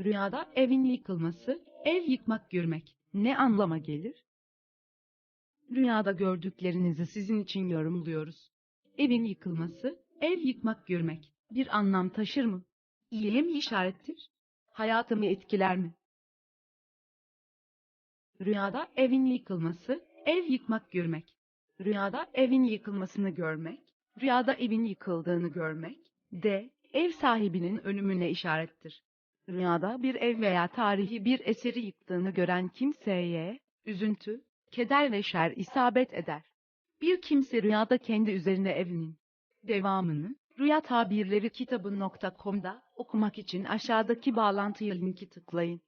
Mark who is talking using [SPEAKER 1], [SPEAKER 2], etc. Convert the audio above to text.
[SPEAKER 1] Rüyada evin yıkılması, ev yıkmak görmek ne anlama gelir? Rüyada gördüklerinizi sizin için yorumluyoruz. Evin yıkılması, ev yıkmak görmek bir anlam taşır mı? İyiye mi işarettir? Hayatımı etkiler mi? Rüyada evin yıkılması, ev yıkmak görmek. Rüyada evin yıkılmasını görmek, rüyada evin yıkıldığını görmek, D. Ev sahibinin ölümüne işarettir. Rüyada bir ev veya tarihi bir eseri yıktığını gören kimseye, üzüntü, keder ve şer isabet eder. Bir kimse rüyada kendi üzerine evinin devamını Rüya Tabirleri kitabı.com'da okumak için aşağıdaki bağlantıya linki tıklayın.